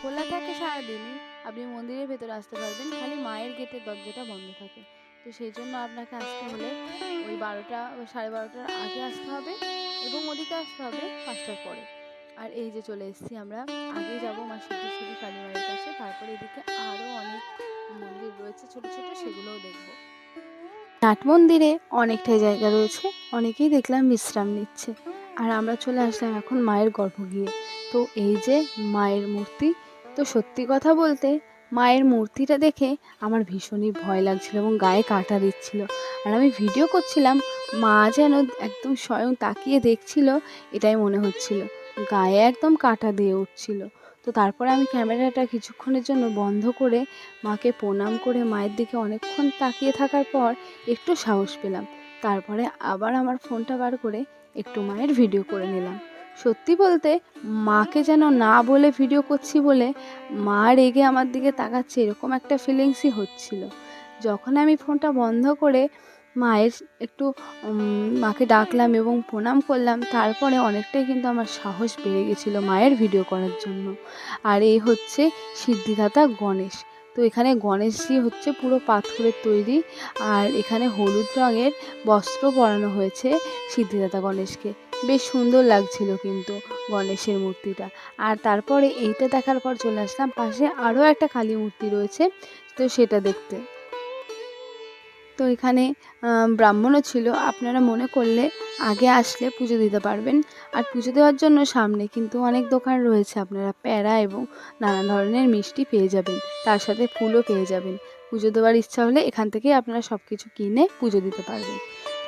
খোলা থাকে সারাদিনই, আপনি মন্দিরের ভেতরে আসতে পারবেন, খালি মায়ের গেটের দরজাটা বন্ধ থাকে। তো সেই জন্য আপনাকে আসতে হলে ওই বারোটা সাড়ে বারোটার আগে আসতে হবে এবং ওদিকে আসতে হবে পাঁচটার পরে। আর এই যে চলে এসেছি আমরা, আগে যাব মা সিদ্ধেশ্বরী কালী মায়ের কাছে, তারপরে এদিকে আরও অনেক মন্দির রয়েছে ছোট ছোট, সেগুলোও দেখব। নাট মন্দিরে অনেকটাই জায়গা রয়েছে, অনেকেই দেখলাম বিশ্রাম নিচ্ছে। আর আমরা চলে আসলাম এখন মায়ের গর্ভ গিয়ে তো এই যে মায়ের মূর্তি তো সত্যি কথা বলতে মায়ের মূর্তিটা দেখে আমার ভীষণই ভয় লাগছিল এবং গায়ে কাটা দিচ্ছিল। আর আমি ভিডিও করছিলাম, মা যেন একদম স্বয়ং তাকিয়ে দেখছিল, এটাই মনে হচ্ছিল। গায়ে একদম কাটা দিয়ে উঠছিল। তো তারপরে আমি ক্যামেরাটা কিছুক্ষণের জন্য বন্ধ করে মাকে প্রণাম করে মায়ের দিকে অনেকক্ষণ তাকিয়ে থাকার পর একটু সাহস পেলাম। তারপরে আবার আমার ফোনটা বার করে একটু মায়ের ভিডিও করে নিলাম। সত্যি বলতে মাকে যেন না বলে ভিডিও করছি বলে মা রেগে আমার দিকে তাকাচ্ছে, এরকম একটা ফিলিংসই হচ্ছিল। যখন আমি ফোনটা বন্ধ করে মায়ের একটু মাকে ডাকলাম এবং প্রণাম করলাম, তারপরে অনেকটাই কিন্তু আমার সাহস বেড়ে গেছিল মায়ের ভিডিও করার জন্য। আর এই হচ্ছে সিদ্ধিদাতা গণেশ। তো এখানে গণেশজি হচ্ছে পুরো পাথরের তৈরি আর এখানে হলুদ রঙের বস্ত্র পরানো হয়েছে সিদ্ধিদাতা গণেশকে। বেশ সুন্দর লাগছিল কিন্তু গণেশের মূর্তিটা। আর তারপরে এইটা দেখার পর চলে আসলাম, পাশে আরও একটা কালী মূর্তি রয়েছে, তো সেটা দেখতে। তো এখানে ব্রাহ্মণও ছিল, আপনারা মনে করলে আগে আসলে পুজো দিতে পারবেন। আর পুজো দেওয়ার জন্য সামনে কিন্তু অনেক দোকান রয়েছে, আপনারা প্যাড়া এবং নানা ধরনের মিষ্টি পেয়ে যাবেন, তার সাথে ফুলও পেয়ে যাবেন। পুজো দেওয়ার ইচ্ছা হলে এখান থেকেই আপনারা সব কিছু কিনে পুজো দিতে পারবেন।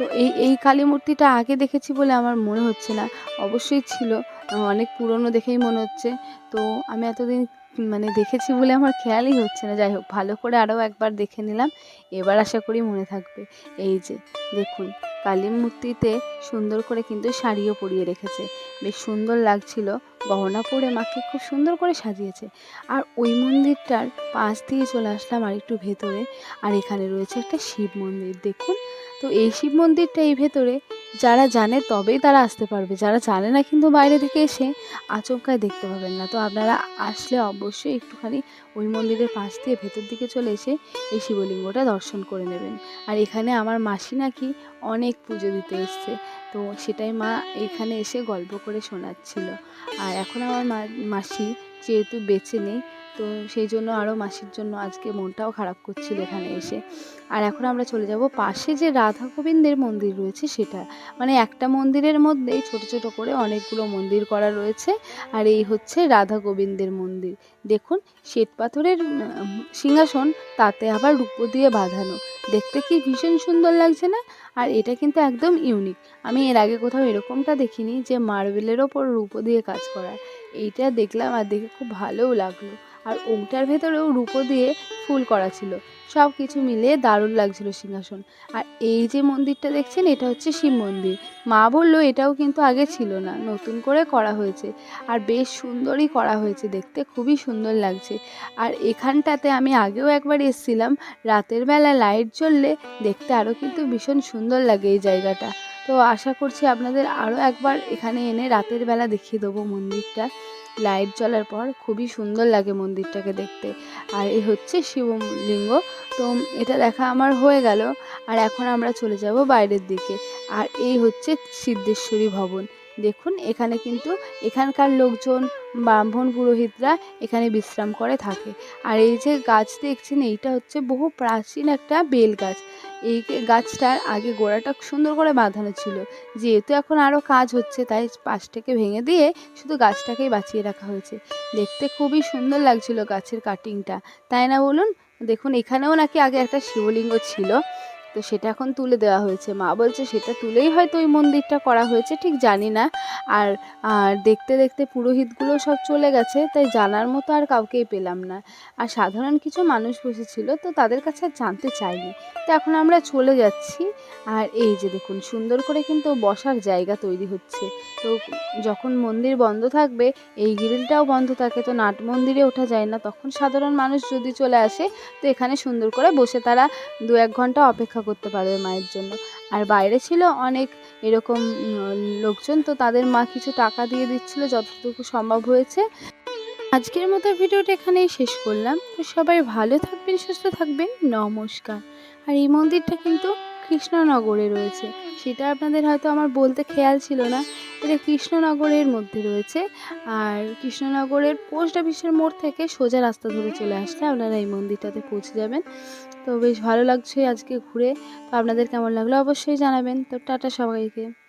তো এই এই কালী মূর্তিটা আগে দেখেছি বলে আমার মনে হচ্ছে না। অবশ্যই ছিল অনেক পুরনো দেখেই মনে হচ্ছে। তো আমি এতদিন মানে দেখেছি বলে আমার খেয়ালই হচ্ছে না। যাই হোক, ভালো করে আরও একবার দেখে নিলাম। এবার আশা করি মনে থাকবে। এই যে, দেখুন, কালী মূর্তিতে সুন্দর করে কিন্তু শাড়িও পরিয়ে রেখেছে। বেশ সুন্দর লাগছিল। গহনা পরে মাকে খুব সুন্দর করে সাজিয়েছে। আর ওই মন্দিরটার পাশ দিয়ে চলে আসলাম আর একটু ভেতরে। আর এখানে রয়েছে একটা শিব মন্দির। দেখুন তো এই শিব মন্দিরটা এই ভেতরে, যারা জানে তবেই তারা আসতে পারবে। যারা জানে না কিন্তু বাইরে থেকে এসে আচমকায় দেখতে পাবেন না। তো আপনারা আসলে অবশ্যই একটুখানি ওই মন্দিরের পাশ দিয়ে ভেতর দিকে চলে এসে এই শিবলিঙ্গটা দর্শন করে নেবেন। আর এখানে আমার মাসি নাকি অনেক পুজো দিতে এসছে। তো সেটাই মা এখানে এসে গল্প করে শোনাচ্ছিল। আর এখন আমার মাসি যেহেতু বেঁচে নেই তো সেই জন্য আরও মাসির জন্য আজকে মনটাও খারাপ করছিল এখানে এসে। আর এখন আমরা চলে যাব পাশে যে রাধা গোবিন্দের মন্দির রয়েছে সেটা। মানে একটা মন্দিরের মধ্যেই ছোট ছোট করে অনেকগুলো মন্দির করা রয়েছে। আর এই হচ্ছে রাধা গোবিন্দের মন্দির। দেখুন, শ্বেত পাথরের সিংহাসন, তাতে আবার রূপো দিয়ে বাঁধানো। দেখতে কি ভীষণ সুন্দর লাগছে না? আর এটা কিন্তু একদম ইউনিক। আমি এর আগে কোথাও এরকমটা দেখিনি যে মার্বেলের ওপর রূপো দিয়ে কাজ করা। এইটা দেখলাম আর দেখে খুব ভালোও লাগল। আর ওটার ভেতরেও রূপো দিয়ে ফুল করা ছিল। সব কিছু মিলিয়ে দারুণ লাগছিল সিংহাসন। আর এই যে মন্দিরটা দেখছেন, এটা হচ্ছে শিব মন্দির। মা বলল, এটাও কিন্তু আগে ছিল না, নতুন করে করা হয়েছে। আর বেশ সুন্দরই করা হয়েছে, দেখতে খুবই সুন্দর লাগছে। আর এখানটাতে আমি আগেও একবার এসেছিলাম, রাতের বেলা লাইট জ্বললে দেখতে আরও কিন্তু ভীষণ সুন্দর লাগে এই জায়গাটা। তো আশা করছি আপনাদের আরও একবার এখানে এনে রাতের বেলা দেখিয়ে দেবো মন্দিরটা। লাইট জ্বলার পর খুবই সুন্দর লাগে মন্দিরটাকে দেখতে। আর এই হচ্ছে শিবলিঙ্গ। তো এটা দেখা আমার হয়ে গেল। আর এখন আমরা চলে যাব বাইরের দিকে। আর এই হচ্ছে সিদ্ধেশ্বরী ভবন। দেখুন, এখানে কিন্তু এখানকার লোকজন, ব্রাহ্মণ পুরোহিতরা এখানে বিশ্রাম করে থাকে। আর এই যে গাছ দেখছেন, এইটা হচ্ছে বহু প্রাচীন একটা বেল গাছ এই গাছটার আগে গোড়াটা সুন্দর করে বাঁধানো ছিল। যেহেতু এখন আরও কাজ হচ্ছে, তাই পাশটাকে ভেঙে দিয়ে শুধু গাছটাকেই বাঁচিয়ে রাখা হয়েছে। দেখতে খুবই সুন্দর লাগছিল গাছের কাটিংটা তাই না বলুন? দেখুন, এখানেও নাকি আগে একটা শিবলিঙ্গ ছিল। তো সেটা এখন তুলে দেওয়া হয়েছে। মা বলছে, সেটা তুলেই হয়তো ওই মন্দিরটা করা হয়েছে, ঠিক জানি না। আর আর দেখতে দেখতে পুরোহিতগুলো সব চলে গেছে, তাই জানার মতো আর কাউকেই পেলাম না। আর সাধারণ কিছু মানুষ বসেছিল, তো তাদের কাছে আর জানতে চাইনি। তো এখন আমরা চলে যাচ্ছি। আর এই যে দেখুন, সুন্দর করে কিন্তু বসার জায়গা তৈরি হচ্ছে। তো যখন মন্দির বন্ধ থাকবে, এই গ্রিলটাও বন্ধ থাকে, তো নাট মন্দিরে ওঠা যায় না। তখন সাধারণ মানুষ যদি চলে আসে, তো এখানে সুন্দর করে বসে তারা দু এক ঘণ্টা অপেক্ষা করতে পারবে মায়ের জন্য। আর বাইরে ছিল অনেক এরকম লোকজন, তো তাদের মা কিছু টাকা দিয়ে দিচ্ছিল যতটুকু সম্ভব হয়েছে। আজকের মতো ভিডিওটা এখানেই শেষ করলাম। তো সবাই ভালো থাকবেন, সুস্থ থাকবেন। নমস্কার। আর এই মন্দিরটা কিন্তু কৃষ্ণনগরে রয়েছে। সেটা আপনাদের হয়তো আমার বলতে খেয়াল ছিল না। এটা কৃষ্ণনগরের মধ্যে রয়েছে। আর কৃষ্ণনগরের পোস্ট অফিসের মোড় থেকে সোজা রাস্তা ধরে চলে আসলে আপনারা এই মন্দিরটাতে পৌঁছে যাবেন। তো বেশ ভালো লাগছে আজকে ঘুরে। তো আপনাদের কেমন লাগল অবশ্যই জানাবেন। তো টাটা সবাইকে।